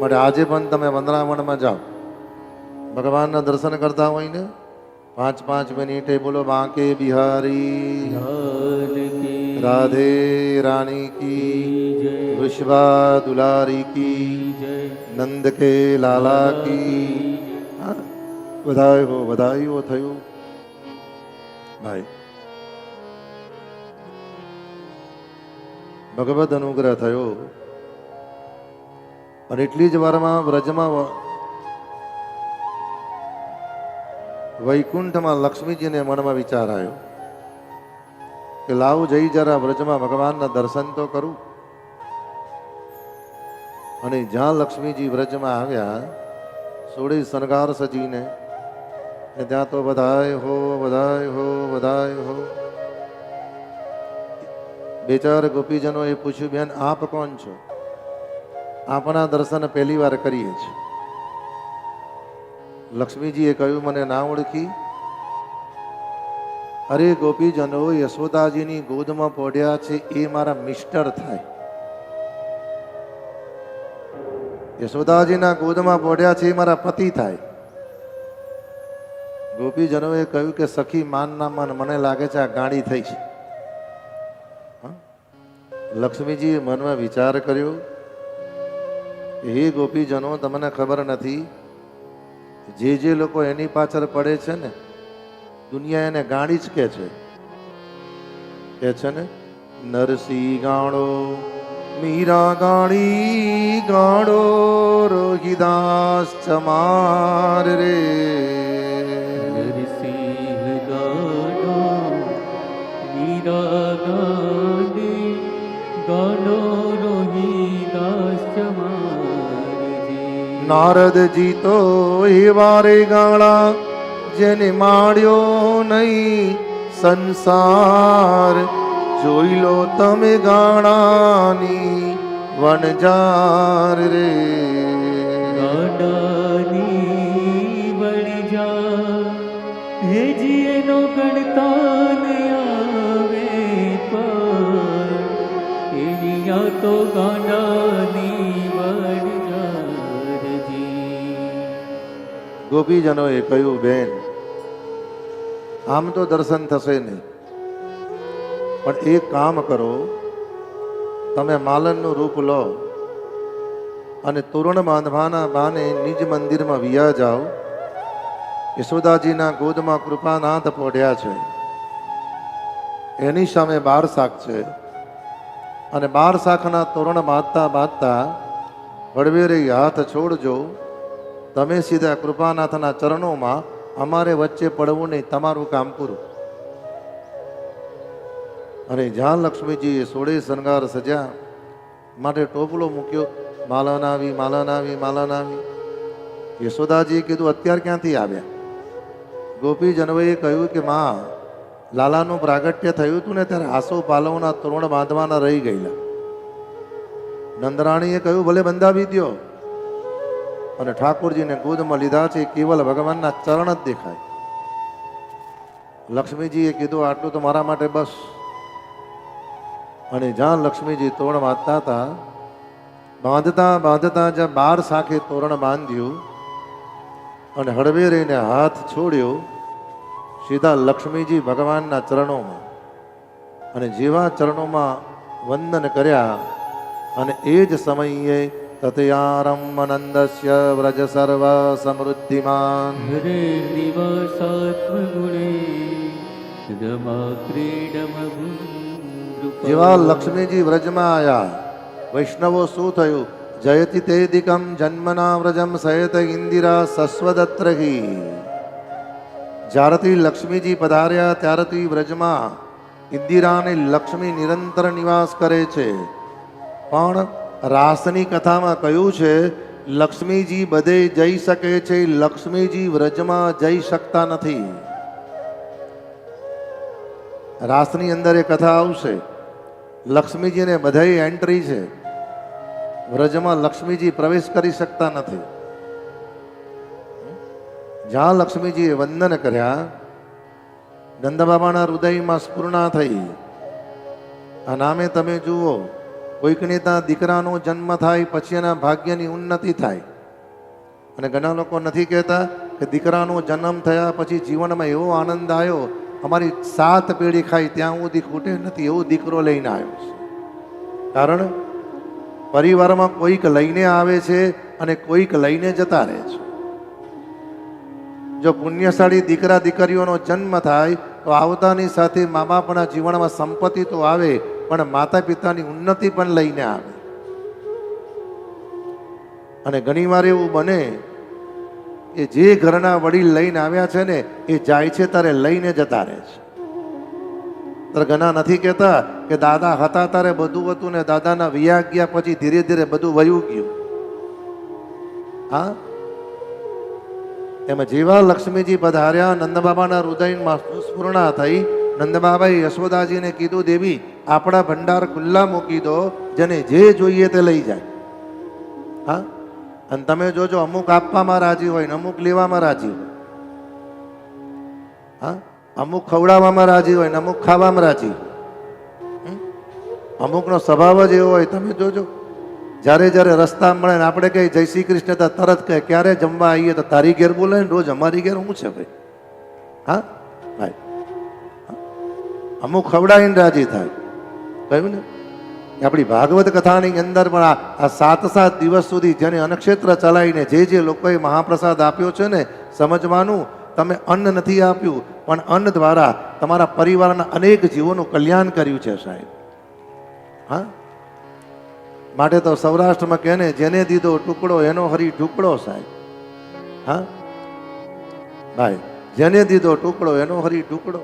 मैं आज ते वंदनावन में जाओ भगवान ना दर्शन करता हो पाँच पाँच मिनिटे बोलो बांके बिहारी राधे रानी की विश्वा दुलारी की नंद के लाला की बधाई हो बधाई हो थयो भाई भगवत अनुग्रह थोड़ा અને એટલી જ વારમાં વ્રજમાં વૈકુંઠમાં લક્ષ્મીજીને મનમાં વિચાર આવ્યો કે લાવ જઈ જરા વ્રજમાં ભગવાનના દર્શન તો કરું. અને જ્યાં લક્ષ્મીજી વ્રજમાં આવ્યા, સોળે શણગાર સજીને ને ત્યાં તો બધાય હો બધાય હો બધાય હો. બે ચાર ગોપીજનોએ પૂછ્યું, બેન, આપ કોણ છો? આપણા દર્શન પહેલી વાર કરીએ છીએ. લક્ષ્મીજીએ કહ્યું, મને ના ઓળખી. અરે ગોપીજનો, યશોદાજીની ગોદમાં પડ્યા છે, એ મારા મિસ્ટર થાય. યશોદાજીના ગોદમાં પડ્યા છે, એ મારા પતિ થાય. ગોપીજનોએ કહ્યું કે, સખી માન ના માન, મને લાગે છે આ ગાડી થઈ છે? લક્ષ્મીજીએ મનમાં વિચાર કર્યો. હે ગોપીજનો, તમને ખબર નથી, જે જે લોકો એની પાછળ પડે છે ને, દુનિયા એને ગાણી જ કે છે. કે છે ને, નરસિંહ ગાણો, મીરા ગાણી ગાણો, રોહિદાસ ચમાર રે. નરસિંહ ગાણો, મીરા નારદજી તો એવારે ગાળા, જેને માળ્યો નહીં સંસાર. જોઈ લો તમે ગાણાની વણજાર રે. ગાડાની વળી જા હેજી એનો ગણતા ન આવે પણ એની તો ગાડાની ગોપીજનોએ કહ્યું, બેન, આમ તો દર્શન થશે નહીં. પણ એક કામ કરો, તમે માલનનું રૂપ લો અને તોરણ બાંધવાના બાને નિજ મંદિરમાં વિયા જાઓ. યશોદાજીના ગોદમાં કૃપાનાથ પોઢ્યા છે. એની સામે બાર શાક છે અને બાર શાખના તોરણ બાંધતા બાંધતા વડવેરે હાથ છોડજો તમે સીધા કૃપાનાથના ચરણોમાં અમારે વચ્ચે પડવું નહીં, તમારું કામ પૂરું. અને જ્યાં લક્ષ્મીજીએ સોળે શણગાર સજ્યા માટે ટોપલો મૂક્યો, માલનાવી માલનાવી માલન આવી માલન આવી યશોદાજીએ કીધું, અત્યારે ક્યાંથી આવ્યા? ગોપી જનવઈએ કહ્યું કે, માં, લાલાનું પ્રાગટ્ય થયું હતું ને ત્યારે આસો પાલવના તોરણ બાંધવાના રહી ગયેલા. નંદરાણીએ કહ્યું, ભલે બંધાવી દ્યો. અને ઠાકોરજીને ગોદમાં લીધા છે, કેવલ ભગવાનના ચરણ જ દેખાય. લક્ષ્મીજીએ કીધું, આટલું તો મારા માટે બસ. અને જ્યાં લક્ષ્મીજી તોરણ બાંધતા હતા, બાંધતા બાંધતા જ્યાં બાર શાખે તોરણ બાંધ્યું અને હળવે રહીને હાથ છોડ્યો સીધા લક્ષ્મીજી ભગવાનના ચરણોમાં. અને જેવા ચરણોમાં વંદન કર્યા અને એ જ સમયે નિવાસાત્મગુણે રમા ક્રીડમ જેવા લક્ષ્મીજી વ્રજમાં આવ્યા વૈષ્ણવો શું થયું જયતિ તેદિકમ જન્મના વ્રજમ સયત ઇન્દિરા સસ્વદત્રહી જ્યારથી લક્ષ્મીજી પધાર્યા ત્યારથી વ્રજમાં ઇન્દિરાને લક્ષ્મી નિરંતર નિવાસ કરે છે પણ રાસની કથામાં કહ્યું છે, લક્ષ્મીજી બધે જઈ શકે છે, લક્ષ્મીજી વ્રજમાં જઈ શકતા નથી. રાસની અંદર એ કથા આવશે, લક્ષ્મીજીને બધાય એન્ટ્રી છે, વ્રજમાં લક્ષ્મીજી પ્રવેશ કરી શકતા નથી. જ્યાં લક્ષ્મીજીએ વંદન કર્યા, નંદબાબાના હૃદયમાં સ્ફૂર્ણા થઈ. આ નામે તમે જુઓ કોઈકની ત્યાં દીકરાનો જન્મ થાય, પછી એના ભાગ્યની ઉન્નતિ થાય. અને ઘણા લોકો નથી કહેતા કે દીકરાનો જન્મ થયા પછી જીવનમાં એવો આનંદ આવ્યો, અમારી સાત પેઢી ખાઈ ત્યાં સુધી ખૂટે નથી, એવો દીકરો લઈને આવ્યો છે. કારણ પરિવારમાં કોઈક લઈને આવે છે અને કોઈક લઈને જતા રહે છે. જો પુણ્યશાળી દીકરા દીકરીઓનો જન્મ થાય, તો આવતાની સાથે મા બાપના જીવનમાં સંપત્તિ તો આવે પણ માતા પિતાની ઉન્નતિ પણ લઈને આવે. અને ઘણીવાર એવું બને કે જે ઘરના વડીલ લઈને આવ્યા છે ને, એ જાય છે ત્યારે લઈને જતા રહે છે. ત્યારે ઘણા નથી કહેતા કે દાદા હતા ત્યારે બધું હતું ને, દાદાના વિયા ગયા પછી ધીરે ધીરે બધું વયું ગયું. હા? એમાં જેવા લક્ષ્મીજી પધાર્યા, નંદબાબાના હૃદયમાં સ્ફૂર્ણા થઈ, નંદબાબાએ યશોદાજીને કીધું, દેવી આપણા ભંડાર ખુલ્લા મૂકી દો, જેને જે જોઈએ તે લઈ જાય. હા? અને તમે જોજો, અમુક આપવામાં રાજી હોય ને અમુક લેવામાં રાજી હોય. હા? અમુક ખવડાવવામાં રાજી હોય ને અમુક ખાવામાં રાજી? અમુકનો સ્વભાવ જ એવો હોય, તમે જોજો. જ્યારે જ્યારે રસ્તા મળે ને આપણે કહીએ, જય શ્રી કૃષ્ણ તો તરત કહે, ક્યારે જમવા આવીએ તો તારી ઘેર બોલે ને રોજ અમારી ઘેર હું છે ભાઈ? હા? ભાઈ અમુક ખવડાવીને રાજી થાય. કહ્યું ને? આપણી ભાગવત કથાની અંદર પણ આ સાત સાત દિવસ સુધી જેને અનક્ષેત્ર ચલાવીને જે જે લોકોએ મહાપ્રસાદ આપ્યો છે ને, સમજવાનું, તમે અન્ન નથી આપ્યું, પણ અન્ન દ્વારા તમારા પરિવારના અનેક જીવોનું કલ્યાણ કર્યું છે સાહેબ. હા? માટે તો સૌરાષ્ટ્રમાં કહે ને, જેને દીધો ટુકડો, એનો હરી ટુકડો સાહેબ. હા? ભાઈ, જેને દીધો ટુકડો, એનો હરી ટુકડો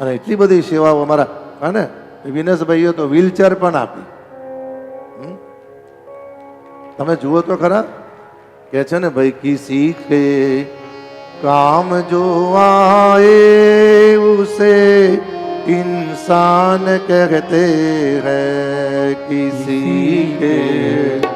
અને એટલી બધી સેવાઓ અમારા અને વિનેશભાઈએ તો વ્હીલચેર પણ આપી. તમે જુઓ તો ખરા, કે છે ને, ભાઈ કી શીખે કામ જો આએ ઉસે इंसान कहते हैं किसी के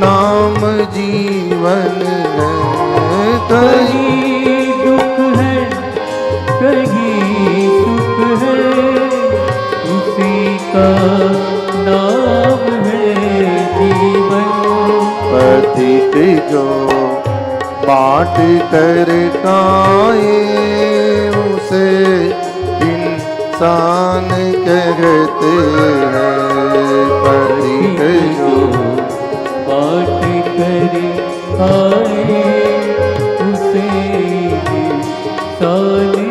नाम जीवन कहीं दुख है, कहीं सुख है, उसी का नाम है जीवन। पथिक जो बाट कर काए, उसे इंसान कहते हैं। पथिक जो आए उसे साल